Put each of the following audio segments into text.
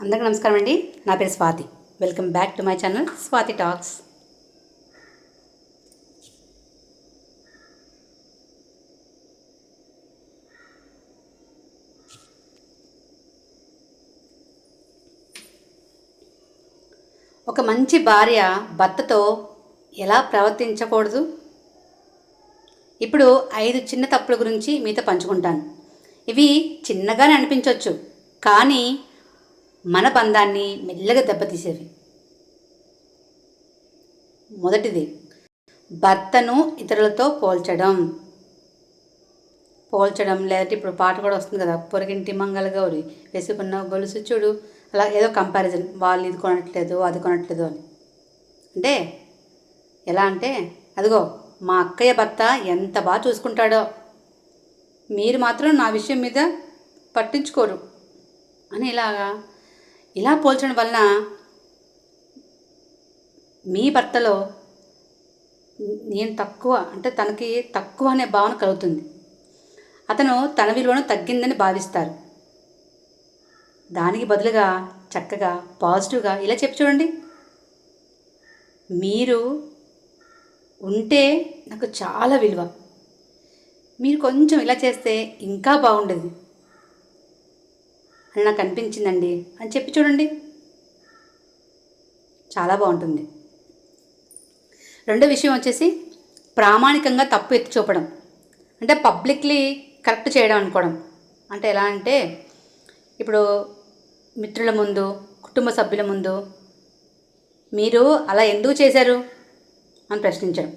అందరికీ నమస్కారం అండి. నా పేరు Swathi. Welcome back to my channel Swathi talks ఒక మంచి భార్య భర్తతో ఎలా ప్రవర్తించకూడదు? ఇప్పుడు ఐదు చిన్న తప్పుల గురించి మీతో పంచుకుంటాను. ఇవి చిన్నగానే అనిపించవచ్చు కానీ మన బంధాన్ని మెల్లగా దెబ్బతీసేవి. మొదటిది భర్తను ఇతరులతో పోల్చడం. పోల్చడం లేదంటే ఇప్పుడు పాట కూడా వస్తుంది కదా పొరిగింటి మంగళ గౌరి వేసుకున్న గొలుసు చూడు. అలా ఏదో కంపారిజన్ వాళ్ళు ఇది కొనట్లేదు అది కొనట్లేదు అని. అంటే ఎలా అంటే అదిగో మా అక్కయ్య భర్త ఎంత బాగా చూసుకుంటాడో మీరు మాత్రం నా విషయం మీద పట్టించుకోరు. అని ఇలాగా ఇలా పోల్చడం వలన మీ భర్తలో నేను తక్కువ అంటే తనకి తక్కువ అనే భావన కలుగుతుంది. అతను తన విలువను తగ్గిందని భావిస్తారు. దానికి బదులుగా చక్కగా పాజిటివ్గా ఇలా చెప్పి చూడండి. మీరు ఉంటే నాకు చాలా విలువ. మీరు కొంచెం ఇలా చేస్తే ఇంకా బాగుండేది. అని నాకు అనిపించిందండి. అని చెప్పి చూడండి. చాలా బాగుంటుంది. రెండో విషయం వచ్చేసి ప్రామాణికంగా తప్పు ఎత్తి చూపడం. అంటే పబ్లిక్లీ కరెక్ట్ చేయడం అనుకోవడం. అంటే ఎలా అంటే ఇప్పుడు మిత్రుల ముందు కుటుంబ సభ్యుల ముందు మీరు అలా ఎందుకు చేశారు? అని ప్రశ్నించడం.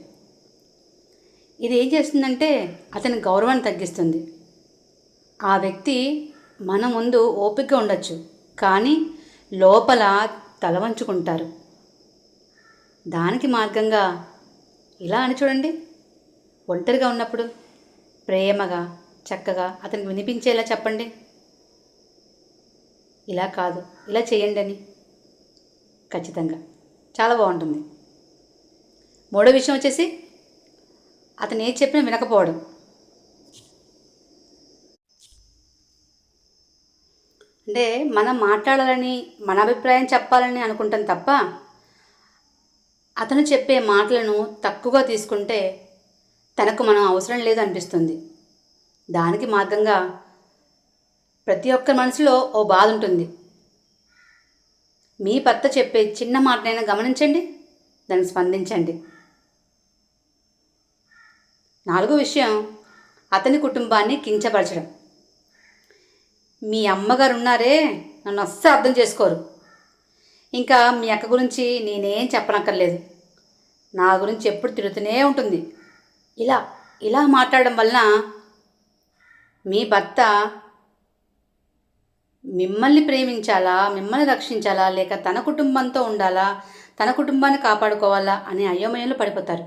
ఇది ఏం చేస్తుందంటే అతని గౌరవాన్ని తగ్గిస్తుంది. ఆ వ్యక్తి మన ముందు ఓపిక ఉండొచ్చు కానీ లోపల తల వంచుకుంటారు. దానికి మార్గంగా ఇలా అని చూడండి. ఒంటరిగా ఉన్నప్పుడు ప్రేమగా చక్కగా అతనికి వినిపించేలా చెప్పండి. ఇలా కాదు ఇలా చేయండి అని. ఖచ్చితంగా. చాలా బాగుంటుంది. మూడో విషయం వచ్చేసి అతను ఏది చెప్పినా వినకపోవడం. అంటే మనం మాట్లాడాలని మన అభిప్రాయం చెప్పాలని అనుకుంటాం తప్ప అతను చెప్పే మాటలను తక్కువగా తీసుకుంటే తనకు మనం అవసరం లేదు అనిపిస్తుంది దానికి మార్గంగా ప్రతి ఒక్క మనసులో ఓ బాధ ఉంటుంది. మీ భర్త చెప్పే చిన్న మాటనైనా గమనించండి దాన్ని స్పందించండి. నాలుగో విషయం అతని కుటుంబాన్ని కించపరచడం. మీ అమ్మగారు ఉన్నారే నన్ను అస్సలు అర్థం చేసుకోరు. ఇంకా మీ అక్క గురించి నేనేం చెప్పనక్కర్లేదు. నా గురించి ఎప్పుడు తిరుగుతూనే ఉంటుంది. ఇలా ఇలా మాట్లాడడం వలన మీ భర్త మిమ్మల్ని ప్రేమించాలా? మిమ్మల్ని రక్షించాలా? లేక తన కుటుంబంతో ఉండాలా? తన కుటుంబాన్ని కాపాడుకోవాలా? అనే అయోమయంలో పడిపోతారు.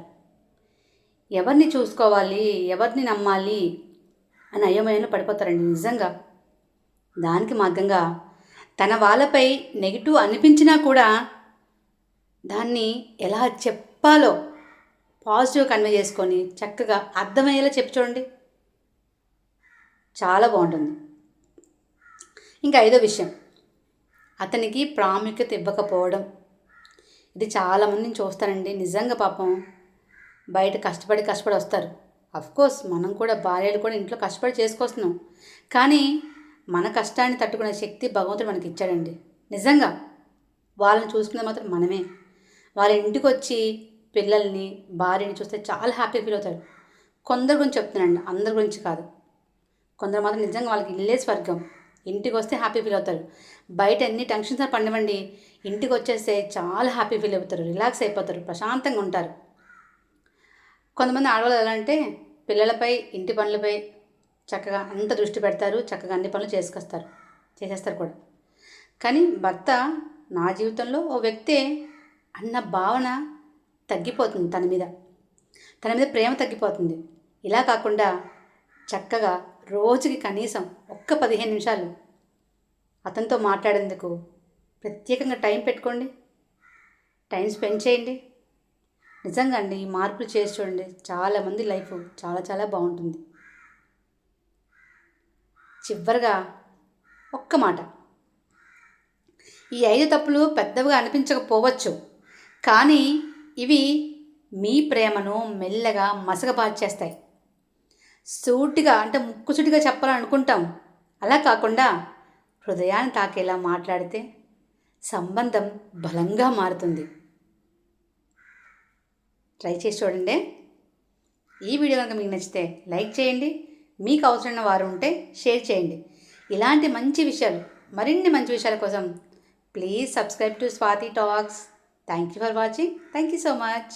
ఎవరిని చూసుకోవాలి? ఎవరిని నమ్మాలి? అని అయోమయంలో పడిపోతారండి నిజంగా. దానికి మార్గంగా తన వాళ్ళపై నెగిటివ్ అనిపించినా కూడా దాన్ని ఎలా చెప్పాలో పాజిటివ్ కన్వే చేసుకొని చక్కగా అర్థమయ్యేలా చెప్పి చూడండి. చాలా బాగుంటుంది. ఇంకా ఐదో విషయం. అతనికి ప్రాముఖ్యత ఇవ్వకపోవడం. ఇది చాలామంది నేను చూస్తానండి నిజంగా పాపం బయట కష్టపడి కష్టపడి వస్తారు. కోర్స్ మనం కూడా భార్యలు కూడా ఇంట్లో కష్టపడి చేసుకొస్తున్నాం. కానీ మన కష్టాన్ని తట్టుకునే శక్తి భగవంతుడు మనకి ఇచ్చాడండి నిజంగా వాళ్ళని చూసుకునేది మాత్రం మనమే. వాళ్ళ ఇంటికి వచ్చి పిల్లల్ని భార్యని చూస్తే చాలా హ్యాపీ ఫీల్ అవుతారు. కొందరి గురించి చెప్తున్నానండి. అందరి గురించి కాదు. కొందరు మాత్రం నిజంగా వాళ్ళకి ఇల్లే స్వర్గం. ఇంటికి వస్తే హ్యాపీ ఫీల్ అవుతారు. బయట ఎన్ని టెన్షన్స్ పండవండి. ఇంటికి వచ్చేస్తే చాలా హ్యాపీ ఫీల్ అవుతారు. రిలాక్స్ అయిపోతారు. ప్రశాంతంగా ఉంటారు. కొంతమంది ఆడవాళ్ళు ఎలా అంటే పిల్లలపై ఇంటి పనులపై చక్కగా అంత దృష్టి పెడతారు చక్కగా అన్ని పనులు చేసుకొస్తారు చేసేస్తారు కూడా. కానీ భర్త నా జీవితంలో ఓ వ్యక్తే అన్న భావన తగ్గిపోతుంది తన మీద. తన మీద ప్రేమ తగ్గిపోతుంది. ఇలా కాకుండా చక్కగా రోజుకి కనీసం ఒక్క పదిహేను నిమిషాలు అతనితో మాట్లాడేందుకు ప్రత్యేకంగా టైం పెట్టుకోండి టైం స్పెండ్ చేయండి. నిజంగా అండి ఈ మార్పులు చేసి చూడండి చాలామంది లైఫ్ చాలా చాలా బాగుంటుంది. చివరిగా ఒక్క మాట. ఈ ఐదు తప్పులు పెద్దవిగా అనిపించకపోవచ్చు కానీ ఇవి మీ ప్రేమను మెల్లగా మసకబార్చేస్తాయి. సూటిగా అంటే ముక్కుసూటిగా చెప్పాలనుకుంటాం. అలా కాకుండా హృదయాన్ని తాకేలా మాట్లాడితే సంబంధం బలంగా మారుతుంది. ట్రై చేసి చూడండి. ఈ వీడియో కనుక మీకు నచ్చితే లైక్ చేయండి. మీకు అవసరమైన వారు ఉంటే షేర్ చేయండి. ఇలాంటి మంచి విషయాలు మరిన్ని మంచి విషయాల కోసం please subscribe to Swathi talks. Thank you for watching. Thank you so much.